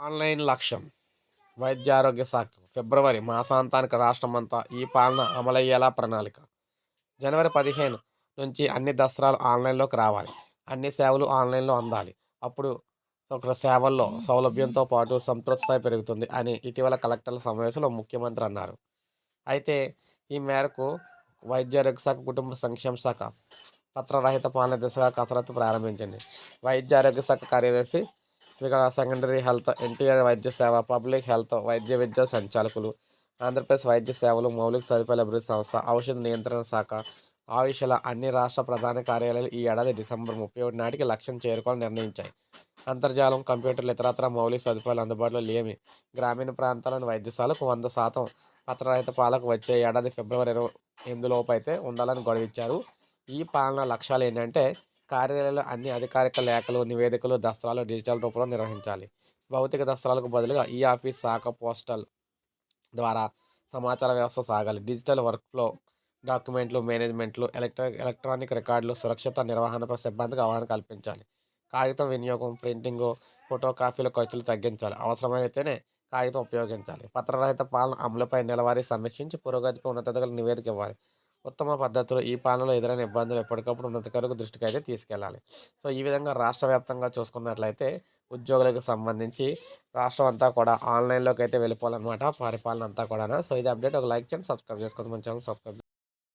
Online లక్ష్యం. వైద్య ఆరోగ్య శాఖ. ఫిబ్రవరి మాసాంతానికి రాష్ట్రమంతా ఈ పాలన అమలయ్యేలా ప్రణాళిక. జనవరి పదిహేను నుంచి అన్ని దసరాలు ఆన్లైన్లోకి రావాలి. అన్ని సేవలు ఆన్లైన్లో అందాలి. అప్పుడు ఒక సేవల్లో సౌలభ్యంతో పాటు సంతృప్తి స్థాయి పెరుగుతుంది అని ఇటీవల కలెక్టర్ల సమావేశంలో ముఖ్యమంత్రి అన్నారు. అయితే ఈ మేరకు వైద్య ఆరోగ్య శాఖ కుటుంబ సంక్షేమ శాఖ పత్రరహిత పాలన దిశగా కసరత్తు ప్రారంభించింది. వైద్య ఆరోగ్య శాఖ కార్యదర్శి ఇక్కడ సెకండరీ హెల్త్ ఎన్టీఆర్ వైద్య సేవ పబ్లిక్ హెల్త్ వైద్య విద్యా సంచాలకులు ఆంధ్రప్రదేశ్ వైద్య సేవలు మౌలిక సదుపాయాల అభివృద్ధి సంస్థ ఔషధ నియంత్రణ శాఖ ఆయుషల అన్ని రాష్ట్ర ప్రధాన కార్యాలయాలు ఈ ఏడాది డిసెంబర్ ముప్పై ఒకటి నాటికి లక్ష్యం చేరుకోవాలని నిర్ణయించాయి. అంతర్జాలం కంప్యూటర్లు ఇతరత్ర మౌలిక సదుపాయాలు అందుబాటులో లేమి గ్రామీణ ప్రాంతాలను వైద్యశాలకు వంద శాతం పత్రరహిత పాలకు వచ్చే ఏడాది ఫిబ్రవరి ఇరవై ఎనిమిదిలోపు అయితే ఉండాలని గొడవిచ్చారు ఈ పాలన లక్ష్యాలు ఏంటంటే కార్యాలయాలు అన్ని అధికారిక లేఖలు నివేదికలు దస్త్రాలు డిజిటల్ రూపంలో నిర్వహించాలి. భౌతిక దస్త్రాలకు బదులుగా ఈ ఆఫీస్ శాఖ పోస్టల్ ద్వారా సమాచార వ్యవస్థ సాగాలి. డిజిటల్ వర్క్లో డాక్యుమెంట్లు మేనేజ్మెంట్లు ఎలక్ట్రా ఎలక్ట్రానిక్ రికార్డులు సురక్షిత నిర్వహణపై సిబ్బందికి అవగాహన కల్పించాలి. కాగితం వినియోగం ప్రింటింగు ఫోటో కాపీల ఖర్చులు తగ్గించాలి. అవసరమైతేనే కాగితం ఉపయోగించాలి. పత్రరహిత పాలన అమలుపై నెలవారీ సమీక్షించి పురోగతిపై ఉన్నతాధికారులకు నివేదిక ఇవ్వాలి. ఉత్తమ పద్ధతులు ఈ పాలనలో ఎదురైన ఇబ్బందులు ఎప్పటికప్పుడు ఉన్నతకరకు దృష్టికి అయితే తీసుకెళ్ళాలి. సో ఈ విధంగా రాష్ట్ర వ్యాప్తంగా చూసుకున్నట్లయితే ఉద్యోగులకు సంబంధించి రాష్ట్రం అంతా కూడా ఆన్లైన్లోకి అయితే వెళ్ళిపోవాలన్నమాట. పరిపాలన అంతా కూడా సో ఇది అప్డేట్. ఒక లైక్ చేయండి సబ్స్క్రైబ్ చేసుకోండి. మన ఛానల్ సబ్స్క్రైబ్